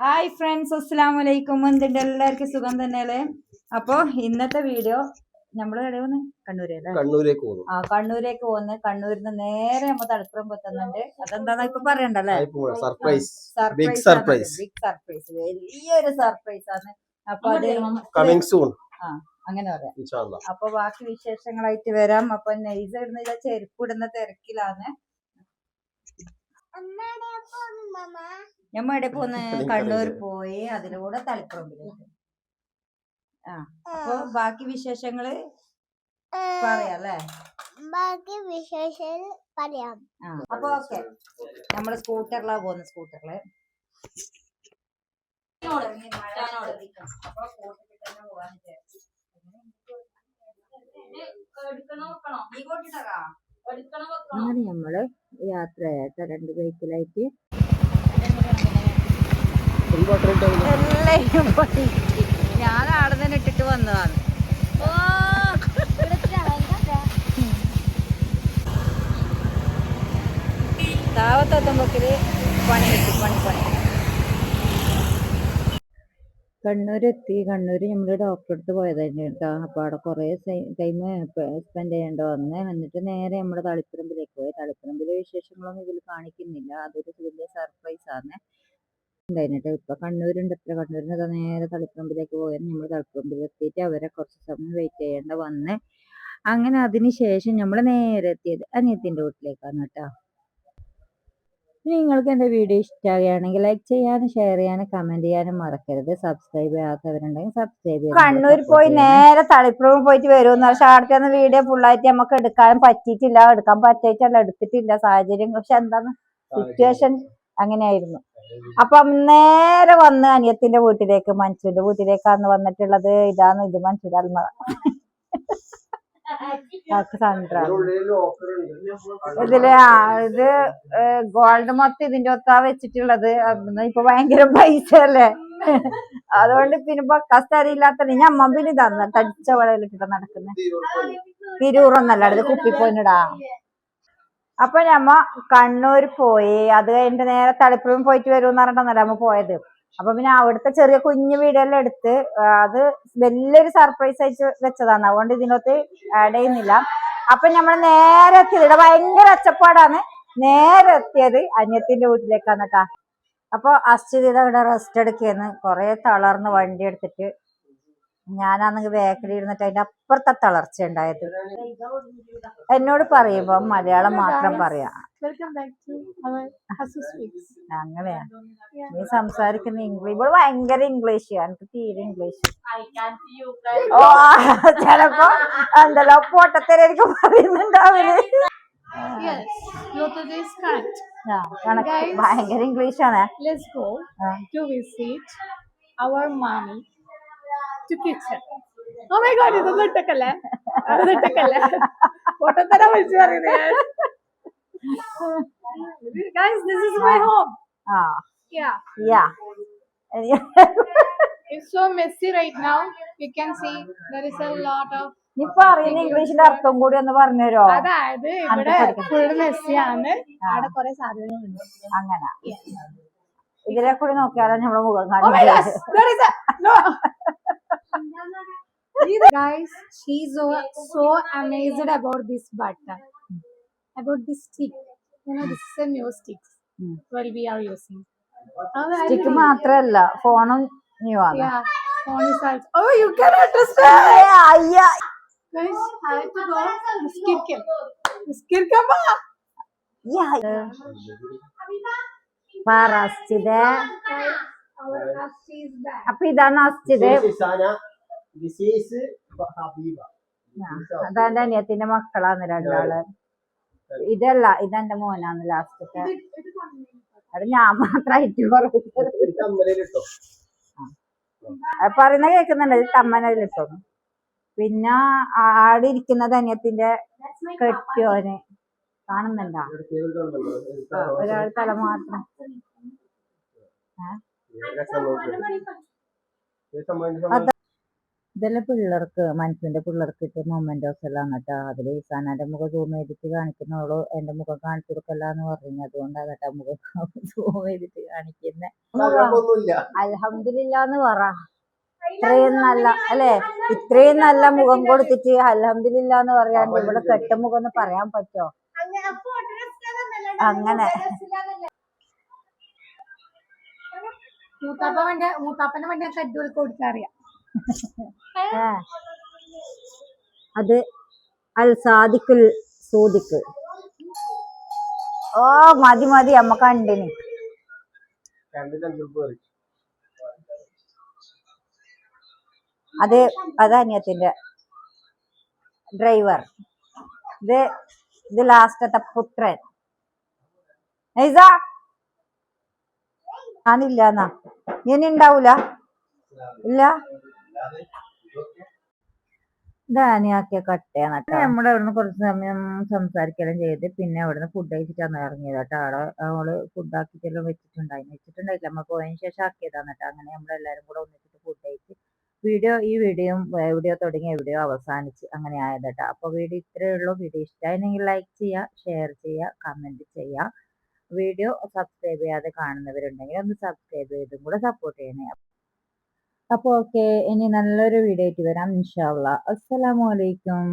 Hi friends അസ്സാം വലൈക്കും എന്തുണ്ട്? എല്ലാവർക്കും സുഖം തന്നെയല്ലേ? അപ്പൊ ഇന്നത്തെ വീഡിയോ നമ്മൾ കണ്ണൂരേ കണ്ണൂരല്ലേ കണ്ണൂരേക്ക് പോകുന്നു. ആ കണ്ണൂരേക്ക് പോകുന്നു. കണ്ണൂരിൽ നിന്ന് നേരെ നമ്മൾ തളിപ്പുറം എത്തുന്നുണ്ട്. അതെന്താന്ന് ഇപ്പൊ പറയണ്ടല്ലേ? Surprise surprise surprise. Big surprise വലിയൊരു സർപ്രൈസ് ആണ്. അപ്പൊ അത് കമ്മിങ് സൂൺ അങ്ങനെ പറയാം. അപ്പൊ ബാക്കി വിശേഷങ്ങളായിട്ട് വരാം. അപ്പൊ നെയ്സ് ഇടുന്ന ചെരുപ്പ് ഇടുന്ന തിരക്കിലാണ്. ഞമ്മ എവിടെ പോന്ന്. കണ്ണൂർ പോയി അതിലൂടെ തളിപ്പറമ്പിലേക്ക് ആ അപ്പൊ ബാക്കി വിശേഷങ്ങൾ പറയാല്ലേ? ബാക്കി വിശേഷം പറയാം. ആ അപ്പൊ ഓക്കെ. നമ്മൾ സ്കൂട്ടറിലാ പോന്ന് സ്കൂട്ടറിൽ. അങ്ങനെ നമ്മൾ യാത്രയായിട്ട് രണ്ട് ബൈക്കിലായിട്ട്. ഞാൻ ആടെ തന്നെ ഇട്ടിട്ട് വന്നതാണ്. താവത്തെത്തുമ്പോക്കിൽ പണി കിട്ടും പണി പണി. കണ്ണൂർ എത്തി കണ്ണൂർ നമ്മൾ ഡോക്ടറെ അടുത്ത് പോയതായിരുന്നു കേട്ടോ അപ്പോൾ അവിടെ കുറേ ടൈം സ്പെൻഡ് ചെയ്യേണ്ട. വന്ന് എന്നിട്ട് നേരെ നമ്മുടെ തളിപ്പറമ്പിലേക്ക് പോയി. തളിപ്പറമ്പിലെ വിശേഷങ്ങളൊന്നും ഇതിൽ കാണിക്കുന്നില്ല. അതൊരു വലിയ സർപ്രൈസ് ആണ്. ഉണ്ടായിരുന്നു ഇപ്പൊ കണ്ണൂരുണ്ട്. എത്ര കണ്ണൂരിന് നേരെ തളിപ്പറമ്പിലേക്ക് പോയത് നമ്മൾ തളിപ്പറമ്പിൽ എത്തിയിട്ട് അവരെ കുറച്ച് സമയം വെയിറ്റ് ചെയ്യേണ്ട വന്ന്. അങ്ങനെ അതിന് ശേഷം നമ്മൾ നേരെ എത്തിയത് അനിയത്തിന്റെ വീട്ടിലേക്കാണ് കേട്ടോ നിങ്ങൾക്ക് എന്റെ വീഡിയോ ഇഷ്ടമാകുകയാണെങ്കിൽ ലൈക്ക് ചെയ്യാനും ഷെയർ ചെയ്യാനും കമന്റ് ചെയ്യാനും മറക്കരുത്. സബ്സ്ക്രൈബ് ചെയ്യാത്തവരുണ്ടെങ്കിൽ സബ്സ്ക്രൈബ് ചെയ്യുക കണ്ണൂർ പോയി നേരെ തളിപ്പുറം പോയിട്ട് വരുമെന്ന് പക്ഷെ അവിടുത്തെ വീഡിയോ ഫുള്ളായിട്ട് നമുക്ക് എടുക്കാനും പറ്റിയിട്ടില്ല. എടുക്കാൻ പറ്റിയിട്ടല്ല എടുത്തിട്ടില്ല സാഹചര്യം. പക്ഷെ എന്താണ്? സിറ്റുവേഷൻ അങ്ങനെയായിരുന്നു. അപ്പം നേരെ വന്ന് അനിയത്തിന്റെ വീട്ടിലേക്ക് മൻസൂന്റെ വീട്ടിലേക്കാന്ന് വന്നിട്ടുള്ളത്. ഇതാണ് ഇത് മൻസൂർ അൽമറ. സൺഡ്ര ഇതിൽ ആ ഇത് ഗോൾഡ് മൊത്തം ഇതിന്റെ ഒത്താ വെച്ചിട്ടുള്ളത്. അന്ന് ഇപ്പൊ ഭയങ്കര പൈസ അല്ലേ? അതുകൊണ്ട് പിന്നെ ബക്ക ഇല്ലാത്ത ഞാൻ പിന്നെ ഇതാ തടിച്ച വളയിലിട്ടിട്ട് നടക്കുന്നത് തിരൂറൊന്നല്ല അടുത്ത് കുപ്പിപ്പോയിനിടാ അപ്പൊ ഞമ്മ കണ്ണൂർ പോയി. അത് കഴിഞ്ഞിട്ട് നേരെ തളിപ്പുറം പോയിട്ട് വരും പറഞ്ഞിട്ടൊന്നല്ല നമ്മ പോയത്. അപ്പൊ പിന്നെ അവിടുത്തെ ചെറിയ കുഞ്ഞു വീടെല്ലാം എടുത്ത് അത് വലിയൊരു സർപ്രൈസ് ആയിട്ട് വെച്ചതാണ്. അതുകൊണ്ട് ഇതിനകത്ത് ആഡ് ചെയ്യുന്നില്ല. അപ്പൊ നമ്മൾ നേരെ എത്തിയത് ഇവിടെ ഭയങ്കര ഒച്ചപ്പാടാണ്. നേരെ എത്തിയത് അന്യത്തിന്റെ വീട്ടിലേക്കാണ് അപ്പൊ അശ്വതിത ഇവിടെ റെസ്റ്റ് എടുക്കുകയെന്ന് കുറെ തളർന്ന് വണ്ടി എടുത്തിട്ട് ഞാനാണെങ്കിൽ ബേക്കറി ഇരുന്നിട്ട് അതിന്റെ അപ്പുറത്തെ തളർച്ച ഉണ്ടായത്. എന്നോട് പറയുമ്പോ മലയാളം മാത്രം പറയാം. അങ്ങനെയാ. നീ സംസാരിക്കുന്ന ഇംഗ്ലീഷ് ഇവിടെ ഭയങ്കര ഇംഗ്ലീഷ് എനിക്ക് തീരെ ഇംഗ്ലീഷ് ഓ ചിലപ്പോ എന്തല്ലോ പൊട്ടത്തരായിരിക്കും പറയുന്നുണ്ടാവില്ല. ഭയങ്കര ഇംഗ്ലീഷാണ് let's go to visit Oh my god, ഇതൊന്നും ഇട്ടക്കല്ലേ? അതൊന്നും ഇട്ടക്കല്ലേ? പൊട്ടത്തര വിളിച്ചു പറയുന്നത് Guys, this is my home. Yeah. Yeah It's so messy right now. You can see there is a lot of നീ പറയുന്ന ഇംഗ്ലീഷിന്റെ അർത്ഥം കൂടി ഒന്ന് പറഞ്ഞുതരോ അതായത് ഇവിടെ ഫുൾ മെസ്സിയാണ് അവിടെ കുറെ സാധനങ്ങളുണ്ട്. അങ്ങനെ. ഇതിലെ കൂടി നോക്കിയാലോ നമ്മളെ മുഖം Oh my gosh, കാണില്ല there is a no. Guys, she's so, so amazed about this button, about this stick. You know, this is a new stick. Hmm. Well, we are using. Oh, stick. മാത്രല്ല ഫോണും new ആണ് Yeah, phone is also. Oh, you can understand. yeah അയ്യ. Guys, I have to go. Skirkem. Skirkem. പറ അസ്തിത Our Hasi is back. അപ്പൊ ഇതാണ് അസ്തിത അതെന്റെ അനിയത്തിന്റെ മക്കളാണ് രണ്ടാൾ ഇതല്ല ഇതെന്റെ മോനാണ് ലാസ്റ്റത്തെ. അത് ഞാൻ മാത്രമായിട്ട് പറഞ്ഞു അത് പറയുന്ന കേൾക്കുന്നുണ്ട് തമ്മനയിലിട്ടോ. പിന്നെ ആടെ ഇരിക്കുന്നത് അനിയത്തിന്റെ കെട്ടിയോന്. കാണുന്നുണ്ടോ? ഒരാൾ തല മാത്രം. ഇതെല്ലാം പിള്ളേർക്ക് മനസ്സിന്റെ പിള്ളേർക്ക് കിട്ടിയ മൊമെന്റോസ് എല്ലാം കേട്ടോ. അതിൽ ഈസാനാന്റെ മുഖം സൂം ചെയ്തിട്ട് കാണിക്കുന്നവൾ എന്റെ മുഖം കാണിച്ചു കൊടുക്കല്ല എന്ന് പറഞ്ഞു. അതുകൊണ്ടാണ് കേട്ടോ മുഖം സൂം ചെയ്തിട്ട് കാണിക്കുന്നത് അലഹമില്ലാന്ന് പറ. ഇത്രയും നല്ല അല്ലെ? ഇത്രയും നല്ല മുഖം കൊടുത്തിട്ട് അൽഹംദുലില്ലാന്ന് പറയാൻ ഇവിടെ കെട്ടുമുഖം എന്ന് പറയാൻ പറ്റോ? അങ്ങനെ. മൂത്താപ്പ വണ്ടി മൂത്താപ്പന്റെ വണ്ടി ഞങ്ങൾക്ക് അടിപൊളി കൊടുക്കാറിയാം. അത് അൽ സാദിക്കുൽ സൂദിക്ക് ഓ മതി മതി അമ്മ കണ്ടിന്. അത് അത് ഡ്രൈവർ. ഇത് ഇത് ലാസ്റ്റത്തെ പുത്രൻ. ഞാനില്ല എന്നാ ഇനി ഉണ്ടാവൂല ഇല്ല? ധാന്യാക്കിയ കട്ടയാണ് കേട്ടോ നമ്മുടെ അവിടുന്ന് കുറച്ച് സമയം സംസാരിക്കലും ചെയ്ത് പിന്നെ അവിടുന്ന് ഫുഡ് കഴിച്ചിട്ടാണ് ഇറങ്ങിയത് കേട്ടോ അവിടെ അവൾ ഫുഡ് ആക്കിയിട്ടെല്ലാം വെച്ചിട്ടുണ്ടായിരുന്നു. വെച്ചിട്ടുണ്ടായില്ല. നമ്മൾ പോയതിന് ശേഷം ആക്കിയതാണ് കേട്ടോ അങ്ങനെ നമ്മളെല്ലാരും കൂടെ ഒന്നിച്ചിട്ട് ഫുഡ് കഴിച്ച് വീഡിയോ ഈ വീഡിയോ എവിടെയോ തുടങ്ങിയ വീഡിയോ അവസാനിച്ച് അങ്ങനെ ആയത് കേട്ടോ അപ്പോൾ വീഡിയോ ഇത്രയേ ഉള്ളൂ. വീഡിയോ ഇഷ്ടമായിരുന്നെങ്കിൽ ലൈക്ക് ചെയ്യുക ഷെയർ ചെയ്യുക കമന്റ് ചെയ്യുക വീഡിയോ സബ്സ്ക്രൈബ് ചെയ്യാതെ കാണുന്നവരുണ്ടെങ്കിൽ ഒന്ന് സബ്സ്ക്രൈബ് ചെയ്തും കൂടെ സപ്പോർട്ട് ചെയ്യണേ. അപ്പോൾ ഓക്കെ ഇനി നല്ലൊരു വീഡിയോ ആയിട്ട് വരാം ഇൻഷാല്ല അസ്സലാമു അലൈക്കും.